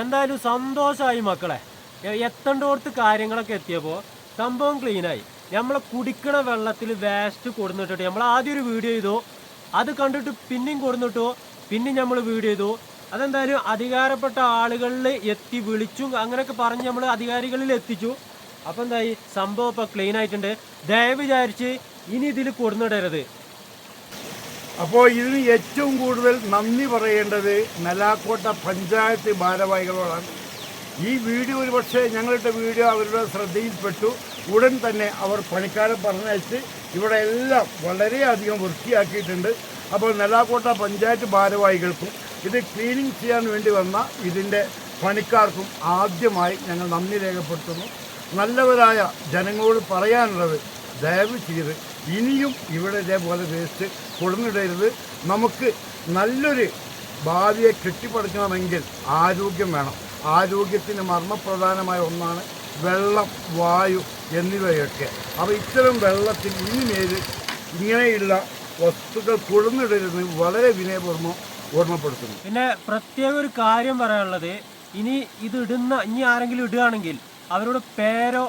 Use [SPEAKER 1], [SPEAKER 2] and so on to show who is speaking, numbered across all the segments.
[SPEAKER 1] എന്തായാലും സന്തോഷമായി മക്കളെ. എത്തണ്ടോടത്ത് കാര്യങ്ങളൊക്കെ എത്തിയപ്പോൾ സംഭവം ക്ലീനായി നമ്മൾ കുടിക്കണ വെള്ളത്തിൽ വേസ്റ്റ് കൊടുന്നിട്ടിട്ട് നമ്മൾ ആദ്യം ഒരു വീഡിയോ ചെയ്തു. അത് കണ്ടിട്ട് പിന്നെയും കൊടുന്നിട്ടു. പിന്നെയും നമ്മൾ വീഡിയോ ചെയ്തു. അതെന്തായാലും അധികാരപ്പെട്ട ആളുകളിൽ എത്തി വിളിച്ചു. അങ്ങനെയൊക്കെ പറഞ്ഞ് നമ്മൾ അധികാരികളിൽ എത്തിച്ചു. അപ്പം എന്തായി? സംഭവം ഇപ്പോൾ ക്ലീൻ ആയിട്ടുണ്ട്. ദയവ് വിചാരിച്ച് ഇനി ഇതിൽ കൊടുന്നിടരുത്.
[SPEAKER 2] അപ്പോൾ ഇതിന് ഏറ്റവും കൂടുതൽ നന്ദി പറയേണ്ടത് നെലാക്കോട്ട പഞ്ചായത്ത് ഭാരവാഹികളോടാണ്. ഈ വീഡിയോ ഒരു പക്ഷേ ഞങ്ങളുടെ വീഡിയോ അവരുടെ ശ്രദ്ധയിൽപ്പെട്ടു. ഉടൻ തന്നെ അവർ പണിക്കാരെ പറഞ്ഞയച്ച് ഇവിടെ എല്ലാം വളരെയധികം വൃത്തിയാക്കിയിട്ടുണ്ട്. അപ്പോൾ നെലാക്കോട്ട പഞ്ചായത്ത് ഭാരവാഹികൾക്കും ഇത് ക്ലീനിങ് ചെയ്യാൻ വേണ്ടി വന്ന ഇതിന്റെ പണിക്കാർക്കും ആദ്യമായി ഞങ്ങൾ നന്ദി രേഖപ്പെടുത്തുന്നു. നല്ലവരായ ജനങ്ങളോട് പറയാനുള്ളത് ദയവ് ചെയ്ത് ഇനിയും ഇവിടെ ഇതേപോലെ വേസ്റ്റ് കൊടുന്നിടരുത് നമുക്ക് നല്ലൊരു ഭാവിയെ കെട്ടിപ്പടുക്കണമെങ്കിൽ ആരോഗ്യം വേണം. ആരോഗ്യത്തിന് മർമ്മപ്രധാനമായ ഒന്നാണ് വെള്ളം വായു എന്നിവയൊക്കെ. അപ്പോൾ ഇത്തരം വെള്ളത്തിൽ ഇനിമേൽ ഇങ്ങനെയുള്ള വസ്തുക്കൾ കൊടുന്നിടരുത് വളരെ വിനയപൂർവം ഓർമ്മപ്പെടുത്തുന്നു.
[SPEAKER 1] പിന്നെ പ്രത്യേക ഒരു കാര്യം പറയാനുള്ളത് ഇനി ഇത് ഇടുന്ന ഇനി ആരെങ്കിലും ഇടുകയാണെങ്കിൽ അവരുടെ പേരോ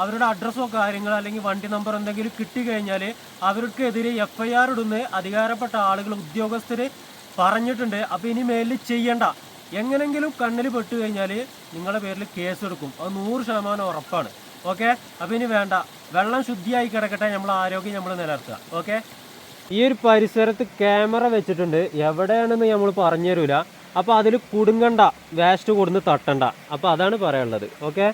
[SPEAKER 1] അവരുടെ അഡ്രസ്സോ കാര്യങ്ങളോ അല്ലെങ്കിൽ വണ്ടി നമ്പർ എന്തെങ്കിലും കിട്ടിക്കഴിഞ്ഞാൽ അവർക്കെതിരെ എഫ് ഐ ആർ ഇടുന്ന അധികാരപ്പെട്ട ആളുകൾ ഉദ്യോഗസ്ഥർ പറഞ്ഞിട്ടുണ്ട്. അപ്പോൾ ഇനി മേലിൽ ചെയ്യണ്ട. എങ്ങനെങ്കിലും കണ്ണിൽ പെട്ട് കഴിഞ്ഞാൽ നിങ്ങളുടെ പേരിൽ കേസ് എടുക്കും അത് നൂറ് ശതമാനം ഉറപ്പാണ്. ഓക്കെ? അപ്പോൾ ഇനി വേണ്ട. വെള്ളം ശുദ്ധിയായി കിടക്കട്ടെ. നമ്മൾ ആരോഗ്യം നമ്മൾ നിലനിർത്തുക. ഓക്കെ? ഈ ഒരു പരിസരത്ത് ക്യാമറ വെച്ചിട്ടുണ്ട്. എവിടെയാണെന്ന് നമ്മൾ പറഞ്ഞു തരൂല അപ്പോൾ അതിൽ കുടുങ്ങണ്ട. വേസ്റ്റ് കൊടുന്ന് തട്ടണ്ട. അപ്പോൾ അതാണ് പറയാനുള്ളത്. ഓക്കെ?